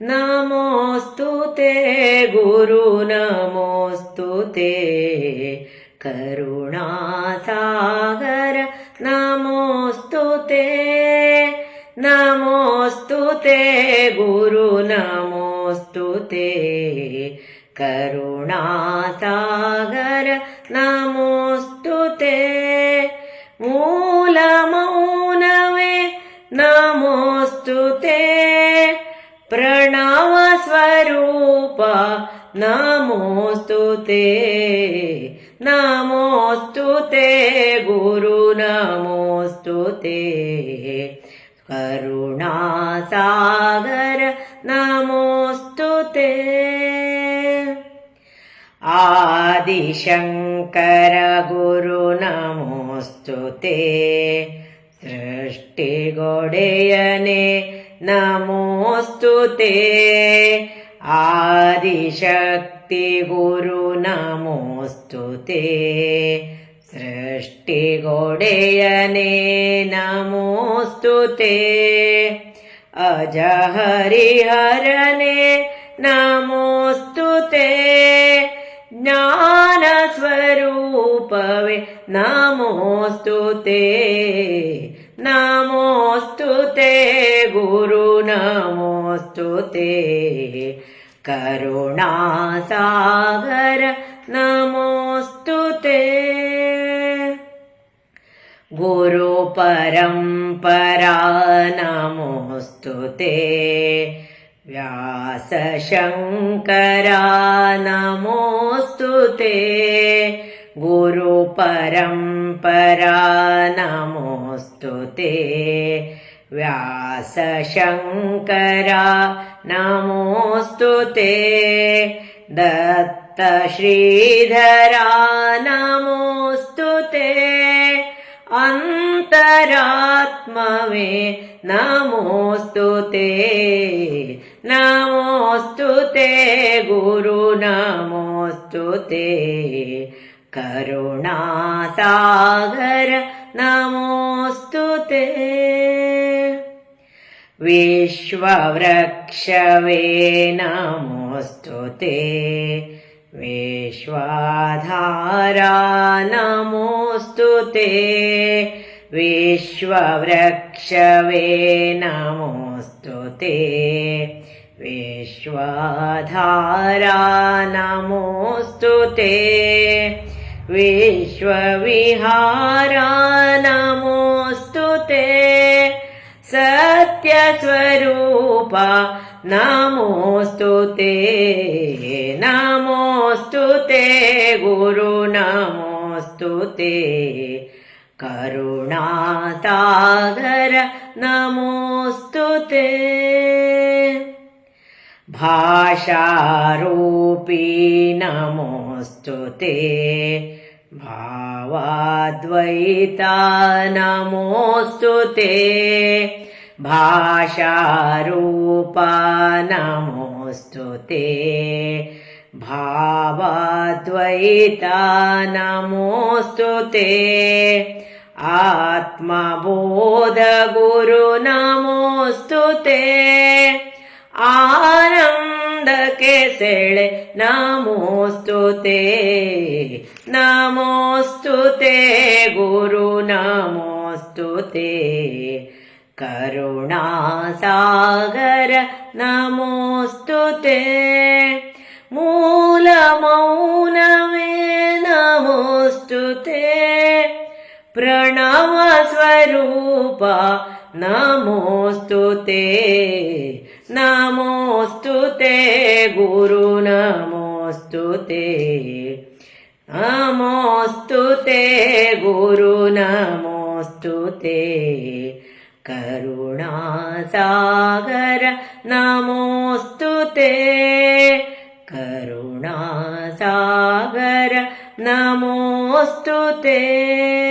ನಮೋಸ್ತು ಗುರು ನಮೋಸ್ತು ತೇ. ಕರುಣಾಸಾಗರ ನಮೋಸ್ತು ತೇ. ನಮೋಸ್ತು ಗುರು ನಮೋಸ್ತು ತೇ. ಕರುಣಾಸಾಗರ ನಮೋಸ್ತು ಮೂಲ ಮೌನವೇ, ನಮೋಸ್ತು ತೇ. ಪ್ರ नमोऽस्तु ते। नमोऽस्तु ते गुरु नमोऽस्तु ते। करुणासागर नमोऽस्तु ते। आदिशङ्कर गुरु नमोऽस्तु ते। सृष्टिगोडेयने नमोऽस्तु ते ಆದಿಶಕ್ತಿಗುರು ನಮೋಸ್ತುತೆ ಸೃಷ್ಟಿಗೊಡೆಯನೇ ನಮೋಸ್ತುತೆ ಅಜ ಹರಿಹರನೇ ನಮೋಸ್ತುತೆ ಜ್ಞಾನ ಸ್ವರೂಪವೇ ನಮೋಸ್ತುತೆ ನಮೋಸ್ತುತೆ ಗುರು ನಮೋಸ್ತುತೆ करुणासागर नमोऽस्तु ते। गुरुपरम्परा नमोऽस्तु ते। व्यासशङ्करा नमोऽस्तु ते। गुरुपरम्परा नमोऽस्तु ते व्यासशङ्करा नमोऽस्तु ते। दत्तश्रीधरा नमोऽस्तु ते। अन्तरात्मवे नमोऽस्तु ते। नमोऽस्तु ते गुरु नमोऽस्तु ते। करुणासागर नमोऽस्तु ते विश्ववृक्षवे नमोऽस्तु ते। विश्वाधारा नमोऽस्तु ते। विश्ववृक्षवे नमोऽस्तु ते। विश्वाधारा नमोऽस्तु ते। विश्वविहारा नमोऽस्तु सत्यस्वरूपा नमोऽस्तु ते नमोऽस्तु ते गुरु नमोऽस्तु ते। करुणासागर नमोऽस्तु ते। भाषारूपी नमोऽस्तु ते। भावाद्वैता नमोऽस्तु ते भाषारूपा नमोऽस्तु ते भावाद्वैता नमोऽस्तु ते आत्मबोधगुरु नमोऽस्तु ते आनन्दके सेळे नमोऽस्तु ते नमोऽस्तु ते गुरु नमोऽस्तु ते करुणासागर नमोऽस्तु ते मूलमौनमे नमोऽस्तु ते प्रणवस्वरूप नमोऽस्तु ते नमोऽस्तु ते गुरु नमोऽस्तु ते नमोऽस्तु ते गुरु नमोऽस्तु ते കരുണാസാഗര നമോസ്തു തേ. കരുണാസാഗര നമോസ്തു തേ.